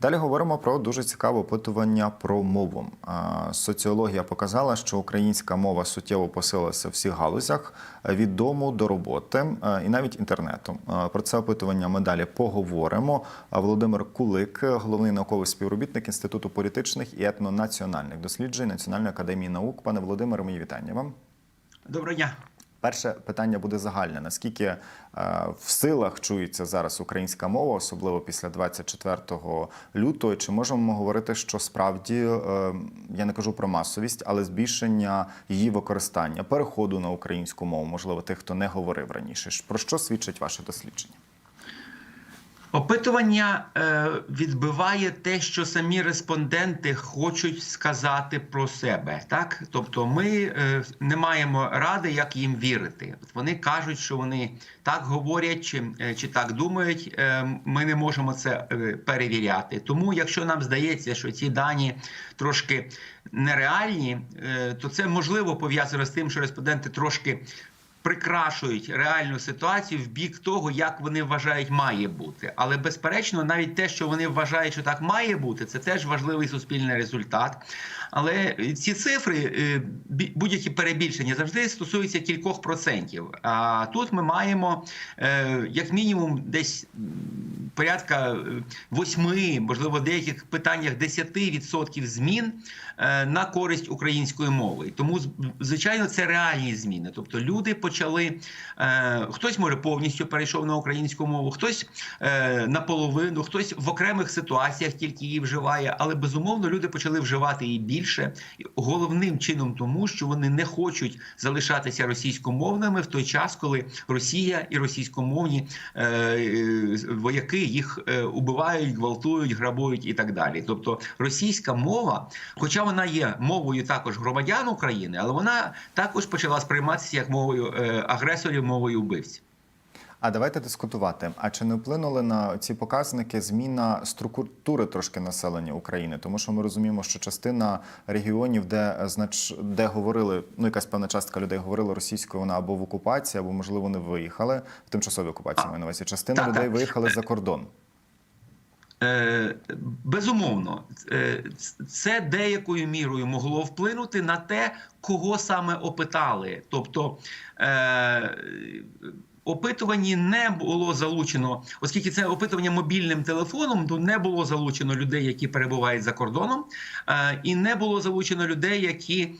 Далі говоримо про дуже цікаве опитування про мову. Соціологія показала, що українська мова суттєво посилилася в всіх галузях від дому до роботи і навіть інтернету. Про це опитування ми далі поговоримо. Володимир Кулик, головний науковий співробітник Інституту політичних і етнонаціональних досліджень Національної академії наук. Пане Володимире, мої вітання вам. Доброго дня. Перше питання буде загальне. Наскільки е, в силах чується зараз українська мова, особливо після 24 лютого? Чи можемо ми говорити, що справді е, я не кажу про масовість, але збільшення її використання, переходу на українську мову, можливо, тих, хто не говорив раніше? Про що свідчить ваше дослідження? Опитування е, відбиває те, що самі респонденти хочуть сказати про себе. Так, тобто, ми е, не маємо ради, як їм вірити. От Вони кажуть, що вони так говорять чи, е, чи так думають. Ми не можемо це перевіряти. Тому, якщо нам здається, що ці дані трошки нереальні, то це можливо пов'язано з тим, що респонденти трошки прикрашують реальну ситуацію в бік того, як вони вважають має бути. Але безперечно, навіть те, що вони вважають, що так має бути, це теж важливий суспільний результат. Але ці цифри, е, будь-які перебільшення, завжди стосуються кількох процентів. А тут ми маємо е, як мінімум десь порядка е, восьми, можливо, деяких питаннях 10% змін на користь української мови. Тому звичайно це реальні зміни. Тобто люди почали хтось може повністю перейшов на українську мову, хтось наполовину, хтось в окремих ситуаціях тільки її вживає, але безумовно люди почали вживати її більше. І Головним чином тому, що вони не хочуть залишатися російськомовними в той час, коли Росія і російськомовні е, е, вояки їх е, убивають, гвалтують, грабують і так далі. Тобто російська мова, хоча вона є мовою також громадян України, але вона також почала сприйматися як мовою агресорів, мовою вбивців. А давайте дискутувати. А чи не вплинули на ці показники зміна структури трошки населення України? Тому що ми розуміємо, що частина регіонів, де е, знач де говорили, ну якась певна частка людей говорила російською, вона або в окупації, або можливо не виїхали в тимчасовій окупації. Маю на увазі. Частина Так, людей так. виїхали за кордон. Е, Безумовно, Е, це деякою мірою могло вплинути на те, кого саме опитали. Тобто е, опитуванні не було залучено, оскільки це опитування мобільним телефоном, то не було залучено людей, які перебувають за кордоном, е, і не було залучено людей, які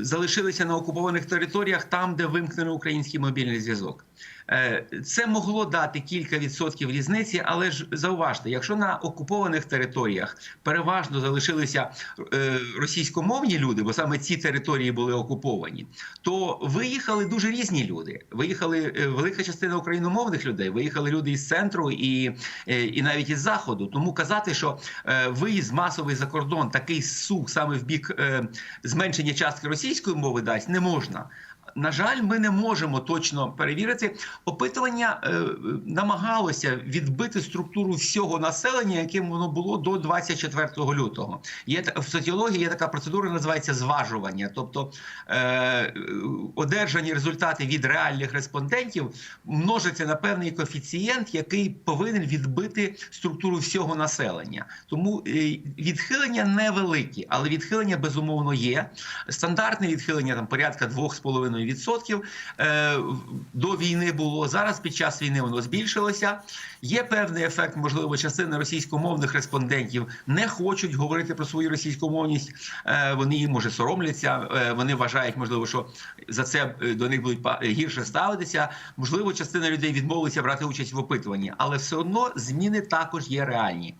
залишилися на окупованих територіях, там, де вимкнений український мобільний зв'язок. Е, Це могло дати кілька відсотків різниці, але ж зауважте, якщо на окупованих територіях переважно залишилися е, російськомовні люди, бо саме ці території були окуповані, то виїхали дуже різні люди. Виїхали е, велика частина україномовних людей, виїхали люди із центру і, е, і навіть із заходу. Тому казати, що е, виїзд масовий за кордон такий сух саме в бік е, зменшення частки російської мови дасть, не можна. На жаль, ми не можемо точно перевірити. Опитування е, намагалося відбити структуру всього населення, яким воно було до 24 лютого. Є в соціології є така процедура, називається зважування. Тобто е, одержані результати від реальних респондентів множаться на певний коефіцієнт, який повинен відбити структуру всього населення. Тому е, відхилення невеликі, але відхилення безумовно є. Стандартне відхилення там порядка 2,5% е, до війни було. Зараз під час війни воно збільшилося. Є певний ефект, можливо, частина російськомовних респондентів не хочуть говорити про свою російськомовність. Е, вони їм може соромляться. Е, вони вважають, можливо, що за це до них будуть гірше ставитися. Можливо, частина людей відмовиться брати участь в опитуванні, але все одно зміни також є реальні.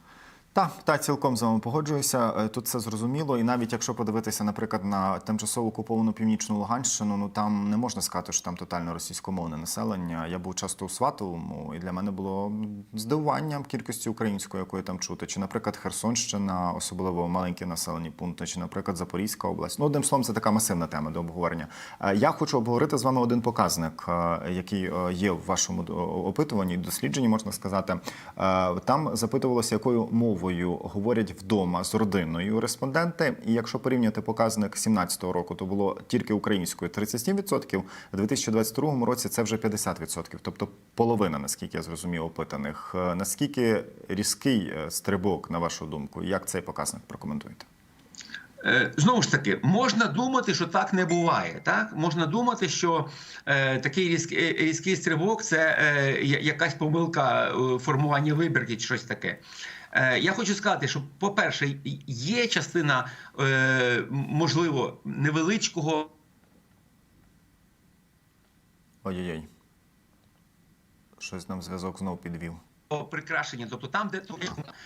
Так, та цілком з вами погоджуюся. Е, Тут все зрозуміло. І навіть якщо подивитися, наприклад, на тимчасово окуповану північну Луганщину, ну там не можна сказати, що там тотально російськомовне населення. Я був часто у Сватовому, і для мене було здивуванням кількості української, якої там чути. Чи, наприклад, Херсонщина, особливо маленькі населені пункти, чи, наприклад, Запорізька область. Ну, одним словом, це така масивна тема до обговорення. Е, Я хочу обговорити з вами один показник, е, який є в вашому опитуванні, дослідженні, можна сказати. Там запитувалося, якою мовою мовою говорять вдома з родиною респонденти. І якщо порівняти показник 2017 року, то було тільки українською 37%, а у 2022 році це вже 50%, тобто половина, наскільки я зрозумів, опитаних. Е, Наскільки різкий е, стрибок, на вашу думку, як цей показник прокоментуєте? Е, Знову ж таки, можна думати, що так не буває. Так можна думати, що е, такий різкий, різкий стрибок це е, якась помилка формування вибірки чи щось таке. Е, я хочу сказати, що, по-перше, є частина, е, можливо, невеличкого Ой-ой-ой. Щось нам зв'язок знов підвів. прикрашення, тобто там, де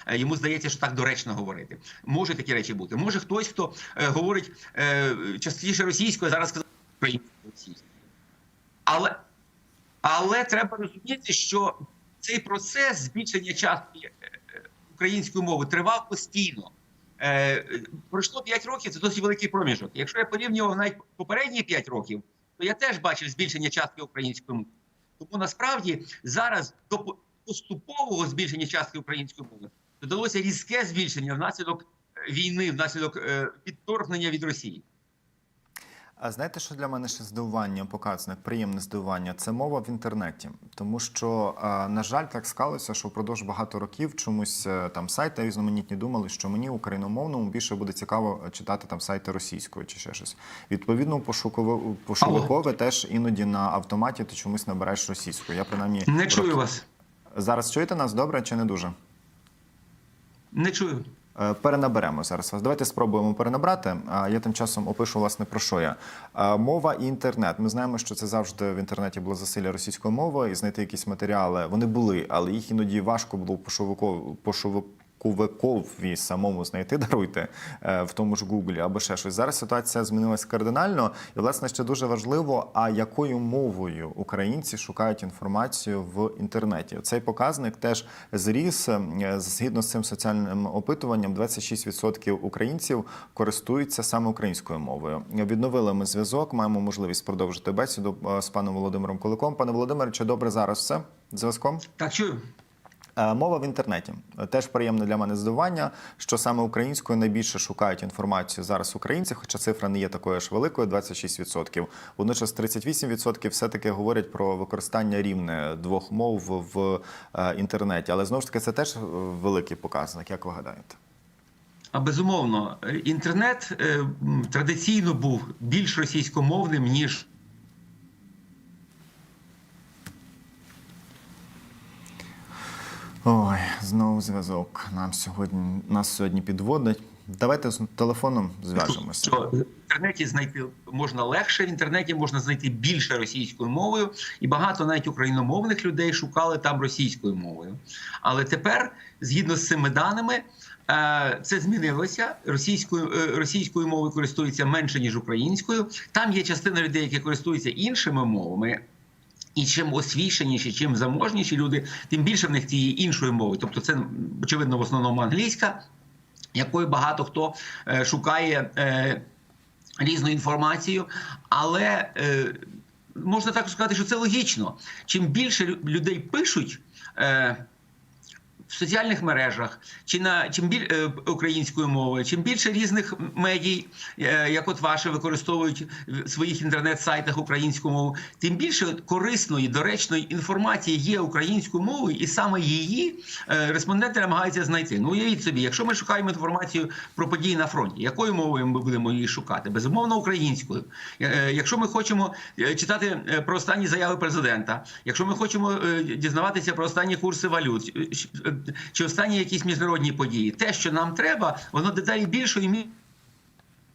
е, йому здається, що так доречно говорити. Може такі речі бути. Може хтось, хто говорить частіше російською, зараз сказав українською російською. Але, але треба розуміти, що цей процес збільшення частки е, української мови тривав постійно. Е, пройшло 5 років, це досить великий проміжок. Якщо я порівнював навіть попередні 5 років, то я теж бачив збільшення частки української мови. Тому насправді зараз до поступового збільшення частки української мови додалося різке збільшення внаслідок е, війни, внаслідок е, відторгнення від Росії. А знаєте, що для мене ще здивування, показник, приємне здивування? Це мова в інтернеті. Тому що, на жаль, так склалося, що впродовж багато років чомусь е, там сайти різноманітні думали, що мені україномовному більше буде цікаво читати там сайти російською чи ще щось. Відповідно, у пошуково- пошукове теж іноді на автоматі ти чомусь набираєш російською. Я принаймні Не чую роки- вас. зараз чуєте нас добре чи не дуже? Не чую. Е, Перенаберемо зараз вас. Давайте спробуємо перенабрати. Я тим часом опишу власне про що я. Е, Мова і інтернет. Ми знаємо, що це завжди в інтернеті було засилля російської мови, і знайти якісь матеріали. Вони були, але їх іноді важко було пошовикові пошовикові самому знайти. Даруйте е, в тому ж Гуглі або ще щось. Зараз ситуація змінилася кардинально, і власне ще дуже важливо, а якою мовою українці шукають інформацію в інтернеті. Цей показник теж зріс Е, згідно з цим соціальним опитуванням. 26% українців користуються саме українською мовою. Відновили ми зв'язок. Маємо можливість продовжити бесіду е, з паном Володимиром Куликом. Пане Володимире, чи добре зараз все зв'язком? Так чую. Е, Мова в інтернеті теж приємне для мене здивування, що саме українською найбільше шукають інформацію зараз українці, хоча цифра не є такою ж великою 26%. Водночас 38% все-таки говорять про використання рівне двох мов в е, інтернеті. Але знову ж таки, це теж е, великий показник. Як ви гадаєте? А безумовно, інтернет традиційно був більш російськомовним, ніж Ой, знову зв'язок. Нам сьогодні нас сьогодні підводить. Давайте з телефоном зв'яжемося. в інтернеті знайти можна легше. В інтернеті можна знайти більше російською мовою, і багато навіть україномовних людей шукали там російською мовою. Але тепер, згідно з цими даними, е, це змінилося. Російською е, російською мовою користуються менше ніж українською. Там є частина людей, які користуються іншими мовами. І чим освіченіші, чим заможніші люди, тим більше в них цієї іншої мови. Тобто, це очевидно в основному англійська, якою багато хто е, шукає е, різну інформацію, але е, можна також сказати, що це логічно. Чим більше людей пишуть. В соціальних мережах чи на чим біль е, українською мовою, чим більше різних медій, е, як от ваше, використовують в своїх інтернет-сайтах українську мову, тим більше корисної, доречної інформації є українською мовою, і саме її е, респонденти намагаються знайти. Ну уявіть собі, якщо ми шукаємо інформацію про події на фронті, якою мовою ми будемо її шукати? Безумовно, українською. Якщо ми хочемо читати про останні заяви президента, якщо ми хочемо дізнаватися про останні курси валют, чи останні якісь міжнародні події, те, що нам треба, воно дедалі більшою мірою